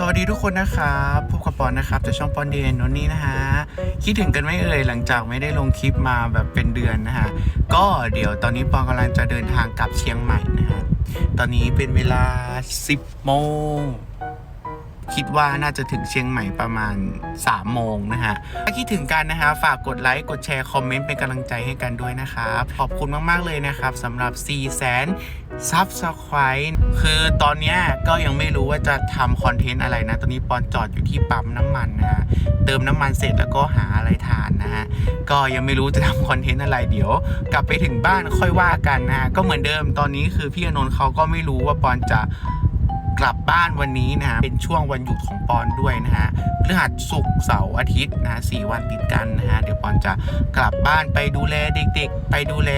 สวัสดีทุกคนนะครับพบกับปอนนะครับจากช่องปอนเดนวันนี้นะฮะ คิดถึงกันไม่เอ่ยหลังจากไม่ได้ลงคลิปมาแบบเป็นเดือนนะฮะ ก็เดี๋ยวตอนนี้ปอนกำลังจะเดินทางกลับเชียงใหม่นะฮะ ตอนนี้เป็นเวลา 10โมง คิดว่าน่าจะถึงเชียงใหม่ประมาณ 3 โมงนะฮะ ถ้าคิดถึงกันนะฮะ ฝากกดไลค์ กดแชร์ คอมเมนต์ เป็นกำลังใจให้กันด้วยนะครับ ขอบคุณมาก ๆ เลยนะครับสำหรับ4แสนซับสไคร b ์คือตอนนี้ก็ยังไม่รู้ว่าจะทำคอนเทนต์อะไรนะ ตอนนี้ปอนจอดอยู่ที่ปั๊มน้ำมันนะฮะ เติมน้ำมันเสร็จแล้วก็หาอะไรทานนะฮะ ก็ยังไม่รู้จะทำคอนเทนต์อะไรเดี๋ยว กลับไปถึงบ้านค่อยว่ากันนะฮะ ก็เหมือนเดิมตอนนี้คือพี่อนนท์เขาก็ไม่รู้ว่าปอนจะ กลับบ้านวันนี้นะฮะเป็นช่วงวันหยุดของปอนด้วยนะฮะพฤหัสศุกร์เสาร์อาทิตย์นะฮะสี่วันติดกันนะฮะเดี๋ยวปอนจะกลับบ้านไปดูแลเด็กๆ ไปดูแล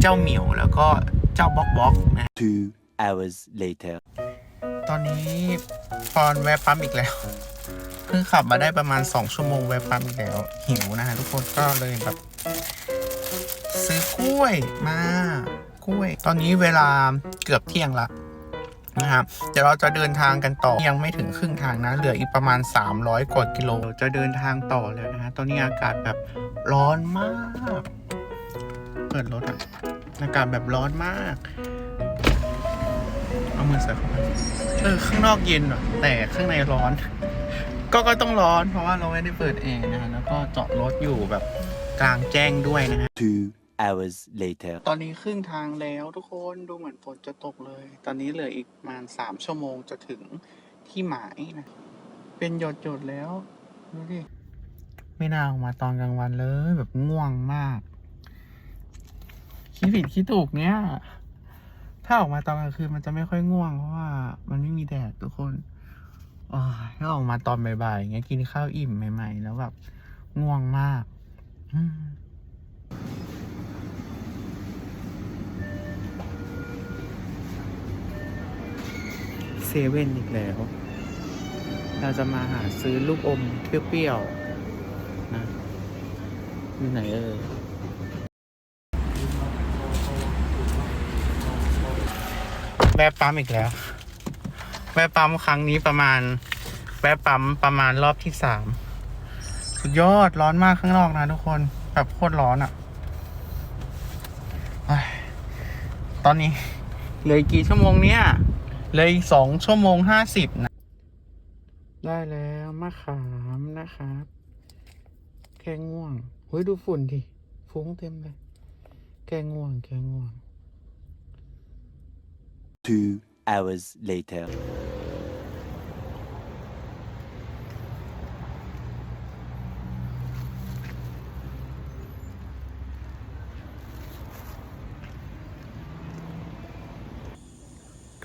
เจ้าเหมียวแล้วก็เจ้าบ็อกบ็อกนะ Two hours later. ตอนนี้ปอนแวะปั๊มอีกแล้วเพิ่งขับมาได้ประมาณ 2 ชั่วโมงแวะปั๊มอีกแล้ว หิวนะฮะทุกคนก็เลยแบบ ซื้อกล้วยมากล้วย ตอนนี้เวลาเกือบเที่ยงละ นะครับเดี๋ยวเราจะเดินทางกันต่อยังไม่ถึงครึ่งทางนะ เหลืออีกประมาณ 300 กว่ากิโลจะเดินทางต่อแล้วนะฮะตอนนี้อากาศแบบร้อนมากเปิดรถอะอากาศแบบร้อนมาก เอามือใส่เข้าไปเออข้างนอกเย็นอะแต่ข้างในร้อน ก็ก็ต้องร้อนเพราะว่าเราไม่ได้เปิดแอร์นะฮะแล้วก็จอดรถอยู่แบบกลางแจ้งด้วยนะฮะ hours later. ตอนนี้ครึ่งทางแล้วทุกคนดูเหมือนฝนจะตกเลย ตอนนี้เหลืออีกประมาณสามชั่วโมงจะถึงที่หมายนะ เป็นหยดหยดๆแล้ว ดูดิ ไม่น่าออกมาตอนกลางวันเลยแบบง่วงมาก คิดผิดคิดถูกเนี้ย ถ้าออกมาตอนกลางคืนมันจะไม่ค่อยง่วงเพราะว่ามันไม่มีแดดทุกคนอ๋อถ้าออกมาตอนบ่ายๆอย่างเงี้ยกินข้าวอิ่มใหม่ ๆ แล้วแบบง่วงมาก อืม เซเว่นอีกแล้ว เราจะมาหาซื้อลูกอมเปรี้ยวๆนะอยู่ไหนเออแวะปั๊มอีกแล้ว แวะปั๊มครั้งนี้ประมาณ แวะปั๊มประมาณรอบที่สามสุดยอดร้อนมากข้างนอกนะทุกคนแบบโคตรร้อนอะ่ะเฮ้ตอนนี้เหลือกกี่ชั่วโมงเนี้ย เหลยสองชั่วโมงห้าสิบนะ ได้แล้วมะขามนะครับ แกง่วงเฮ้ยดูฝุ่นดิฟุ้งเต็มเลย แกง่วง แกง่วง Two hours later.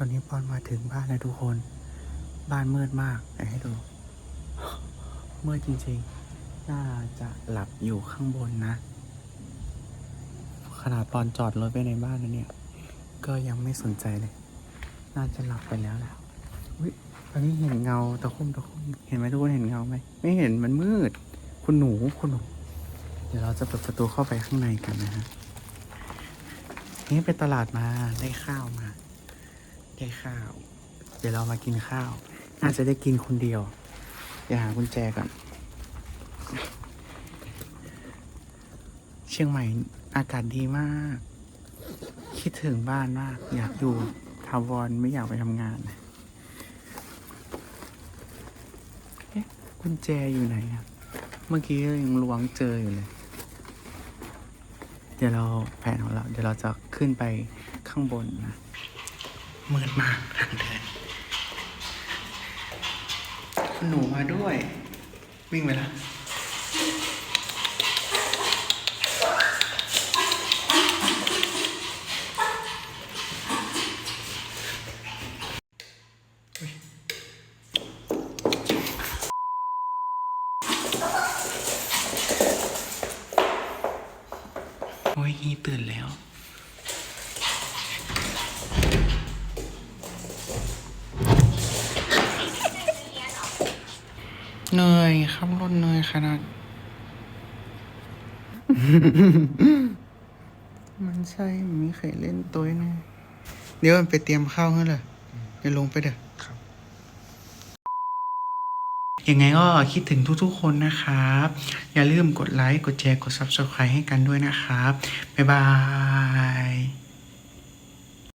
ตอนนี้ปอนมาถึงบ้านแล้วทุกคน บ้านมืดมากให้ดู มืดจริงๆ น่าจะหลับอยู่ข้างบนนะ ขนาดปอนจอดรถไปในบ้านแล้วเนี่ย ก็ยังไม่สนใจเลย น่าจะหลับไปแล้วแหละอุ้ยตอนนี้เห็นเงาตะคุ่มตะคุ่มเห็นไหมทุกคนเห็นเงาไหม ไม่เห็นมันมืด คุณหนูคุณหนู เดี๋ยวเราจะเปิดประตูเข้าไปข้างในกันนะฮะ นี่ไปตลาดมาได้ข้าวมา ได้ข้าว เดี๋ยวเรามากินข้าว น่าจะได้กินคนเดียว เดี๋ยวหากุญแจก่อน เชียงใหม่อากาศดีมาก คิดถึงบ้านมาก อยากอยู่ทาวรไม่อยากไปทำงานเอ๊ะกุญแจอยู่ไหนอะเมื่อกี้ยังล้วงเจออยู่เลย เดี๋ยวเราแผนของเรา เดี๋ยวเราจะขึ้นไปข้างบนนะ มืดมากทางเดินคุณหนูมาด้วย วิ่งไปแล้วโอ้ยอีตื่นแล้ว เหนื่อยขับรถเหนื่อยขนาด มันใช่มันไม่เคยเล่นตัวนะเดี๋ยวมันไปเตรียมข้าวให้เลยเดี๋ยวลงไปเด้อยังไงก็คิดถึงทุกๆคนนะครับ อย่าลืมกดไลค์ กดแชร์ กด Subscribe ให้กันด้วยนะครับ บ๊ายบาย